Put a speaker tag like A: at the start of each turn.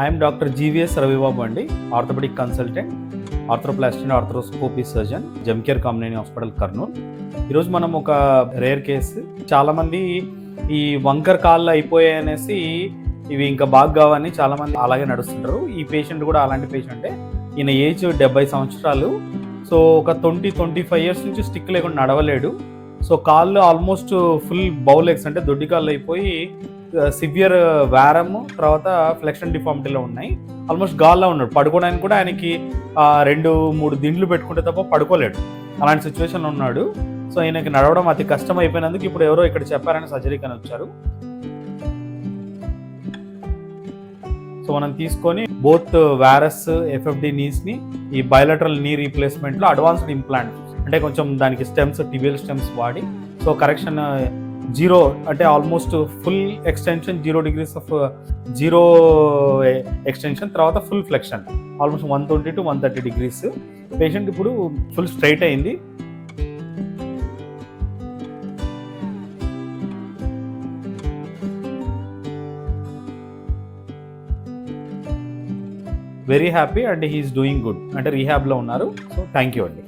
A: I'm doctor GVS Ravibabu అండి orthopaedic consultant arthroplasty arthroscopy surgeon Gem Care Kamineni hospital Kurnool. ఈరోజు మనం ఒక rare case చాలామంది ఈ వంకర్ కాళ్ళు అయిపోయాయి అనేసి ఇవి ఇంకా బాగా కావని చాలామంది అలాగే నడుస్తుంటారు. ఈ పేషెంట్ కూడా అలాంటి పేషెంటే. ఈయన ఏజ్ డెబ్బై సంవత్సరాలు. సో ఒక ట్వంటీ ట్వంటీ ఫైవ్ ఇయర్స్ నుంచి స్టిక్ లేకుండా నడవలేడు. సో కాళ్ళు ఆల్మోస్ట్ ఫుల్ బౌల్ ఎక్స్ అంటే దొడ్డి కాళ్ళు అయిపోయి సివియర్ వ్యారమ్ తర్వాత ఫ్లెక్షన్ డిఫార్మిటీలో ఉన్నాయి. ఆల్మోస్ట్ గాల్లో ఉన్నాడు. పడుకోవడానికి కూడా ఆయనకి రెండు మూడు దిండ్లు పెట్టుకుంటే తప్ప పడుకోలేడు. అలాంటి సిచ్యువేషన్లో ఉన్నాడు. సో ఈయనకి నడవడం అతి కష్టం అయిపోయినందుకు ఇప్పుడు ఎవరో ఇక్కడ చెప్పారని సర్జరీకి అని వచ్చారు. సో మనం తీసుకొని బోత్ వ్యారస్ ఎఫ్ఎఫ్డి నీస్ని ఈ బయోలటరల్ నీ రీప్లేస్మెంట్లో అడ్వాన్స్డ్ ఇంప్లాంట్ అంటే కొంచెం దానికి స్టెమ్స్ టిబియల్ స్టెమ్స్ వాడి సో కరెక్షన్ జీరో అంటే almost full extension zero degrees of zero extension తర్వాత full flexion almost one twenty to one thirty degrees patient ఇప్పుడు ఫుల్ స్ట్రైట్ అయింది. Very happy and he's doing good అంటే రీహాబ్లో ఉన్నారు. So thank you అండి.